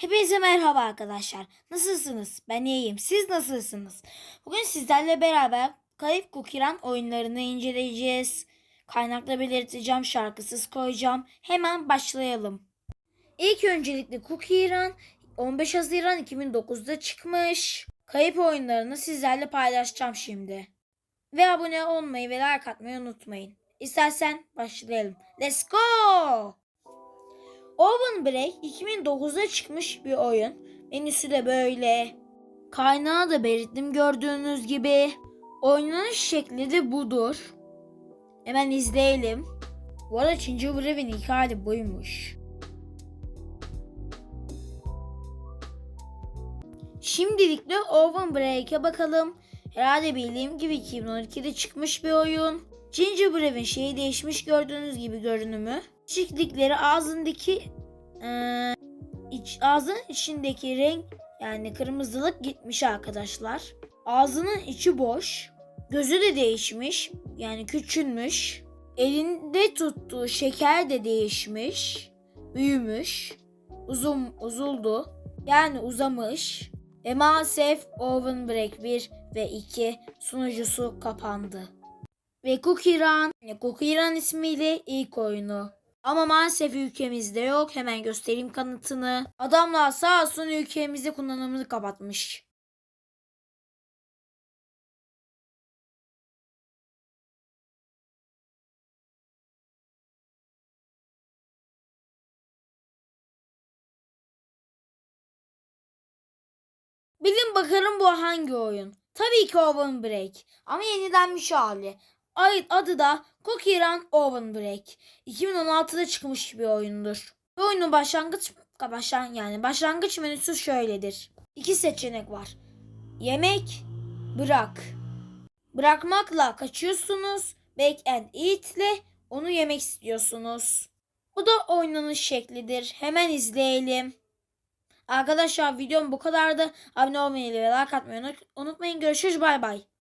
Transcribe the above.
Hepinize merhaba arkadaşlar. Nasılsınız? Ben iyiyim. Siz nasılsınız? Bugün sizlerle beraber Kayıp Kukiran oyunlarını inceleyeceğiz. Kaynakla belirteceğim, şarkısız koyacağım. Hemen başlayalım. İlk öncelikle Kukiran 15 Haziran 2009'da çıkmış. Kayıp oyunlarını sizlerle paylaşacağım şimdi. Ve abone olmayı ve like atmayı unutmayın. İstersen başlayalım. Let's go! Oven Break 2009'da çıkmış bir oyun. Menüsü de böyle. Kaynağı da belirttim gördüğünüz gibi. Oynanış şekli de budur. Hemen izleyelim. Bu arada Gingerbread'in ilk hali buymuş. Şimdilikle Oven Break'e bakalım. Herhalde bildiğim gibi 2012'de çıkmış bir oyun. Gingerbread'in şeyi değişmiş gördüğünüz gibi görünümü. Çiftlikleri ağzındaki eee, iç, ağzının içindeki renk yani kırmızılık gitmiş arkadaşlar. Ağzının içi boş. Gözü de değişmiş. Yani küçülmüş. Elinde tuttuğu şeker de değişmiş. Büyümüş. Uzun uzuldu. Yani uzamış. Ve maalesef Oven Break 1 ve 2 sunucusu kapandı. Ve Cookie Run, yani Cookie ismiyle ilk oyunu. Ama maalesef ülkemizde yok. Hemen göstereyim kanıtını. Adamlar sağ olsun ülkemizde kullanımını kapatmış. Bilin bakalım bu hangi oyun? Tabii ki Oven Break. Ama yenilenmiş hali. Adı da Cookie Run Oven Break. 2016'da çıkmış bir oyundur. Bu oyunun başlangıç başlan yani başlangıç menüsü şöyledir. İki seçenek var. Yemek, bırak. Bırakmakla kaçıyorsunuz. Back and eat ile onu yemek istiyorsunuz. Bu da oynanış şeklidir. Hemen izleyelim. Arkadaşlar videom bu kadardı. Abone olmayı ve like atmayı unut- unutmayın. Görüşürüz bay bay.